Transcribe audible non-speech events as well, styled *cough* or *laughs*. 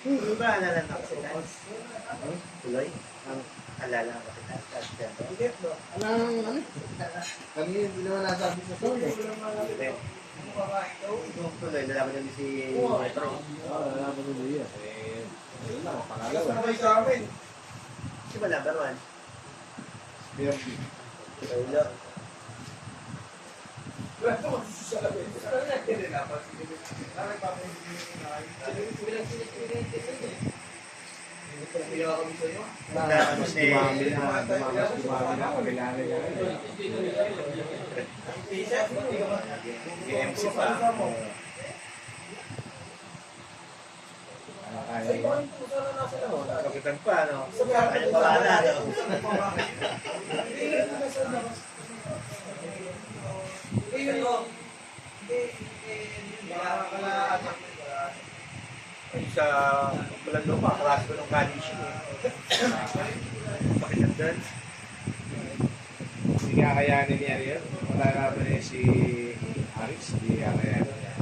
Ano ba alala ng kapitan? Tuloy? Ang alala ng kapitan? Kapitan. Anong, ano? Kanina, hindi naman nasabi sa phone eh. Yung tuloy, lalaban namin si Metro. Oo, pa rin niya. Eh, ayun lang, pangalawa. Sabay sa amin. Si ba number one? Wala ito magsusalamin. Na kaya. Tapos eh, Dumami na, dumami na, dumami na, kabilangin na. BMC pa. Ano kaya yun? Kapitan pa, no? Ano pa wala, no? *laughs* sa Balando pa, klase ko ng eh. Bakit doon? Hindi kakayanin niya yun. Wala naman eh si Aris, hindi kakayanin niya.